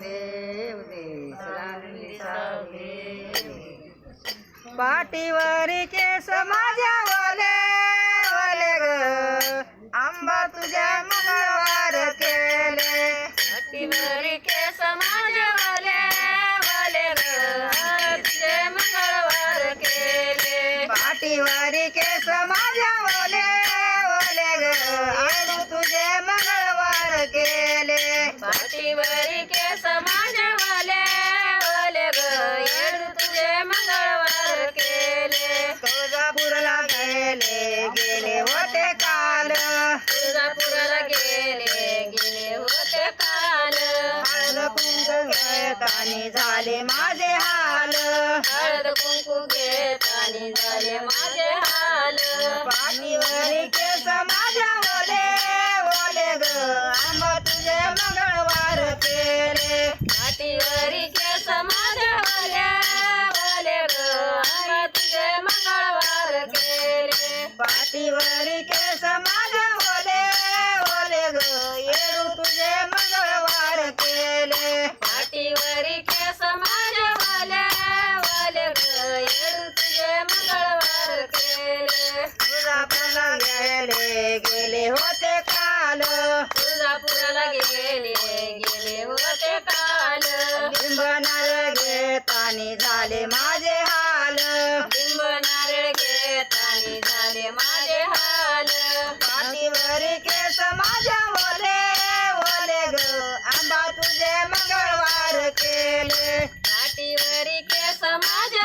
दे उदे सलामी सावले पाठीवरी केस माझ्या ओले ओले ग. आंबा तुझ्या मंगळवार केले. पाठीवरी केस माझ्या वाले वाले ग. तुझे मंगळवार केले. पाठीवरी केस माझ्या ओले ओले ग तुझे मंगळवार केले. घेतानी झाले माझे हाल. हळद कुंकू घेत आणि झाले माझे हाल. पाठीवरी केस माझ्या ओले ओले ग. आंबा तुझे मंगळवार केले. पाठीवरी केस माझ्या वाल्या वाले ग. आंबा तुझे मंगळवार केले. पाठीवरी केस माझ्या ओले ओले ग. येडू तुझे गेले होते काल. तुळजापुराला गेले गेले होते काल. लिंब नारळ घेतानी झाले माझे हाल. लिंब नारळ घेत आणि झाले माझे हाल. पाठीवरी केस माझ्या ओले ओले ग. आंबा तुझे मंगळवार केले. पाठीवरी केस माझ्या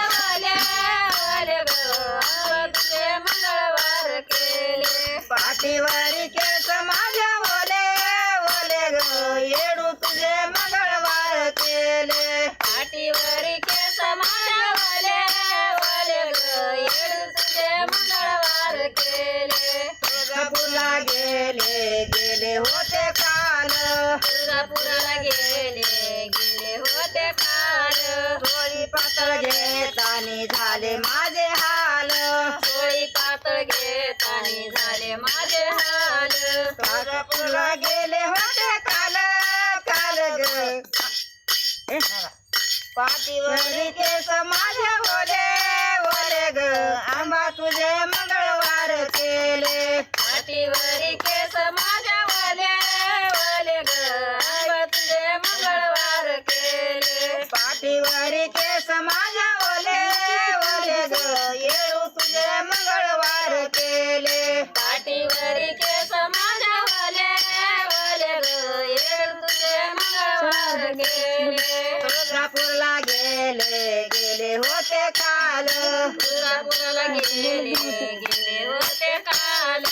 पाठीवरी केस माझ्या ओले ओले ग. येडू तुझे मंगळवार केले. पाठीवरी केस माझ्या ग. येड तुझे मंगळवार केले. तुळजापूरला गेले गेले होते काल. तुळजापुराला गेले आणि झाले माझे हाल. तुळजापूरला गेले होते काल काल ग. पाठीवरी केस माझ्या ओले ओले ग. आंबा तुझे मंगळवार केले. पाठीवरी केस माझ्या वाले वाले ग. आंबा तुझे मंगळवार केले. पाठीवरी केस माझ्या होते काल. तुळजापुराला गेले गेले होते काल.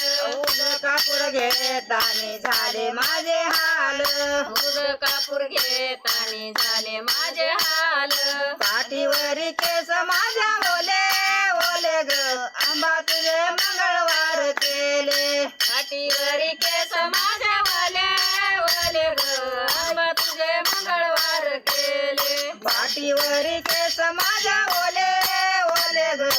कापूर घेतानी झाले माझे हाल. उद कापूर घेत आणि झाले माझे हाल. पाठीवरी केस माझ्या ओले ओले ग. आंबा तुझे मंगळवार केले. पाठीवरी केस माझ्या वरीचे समाजा ओले ओले ग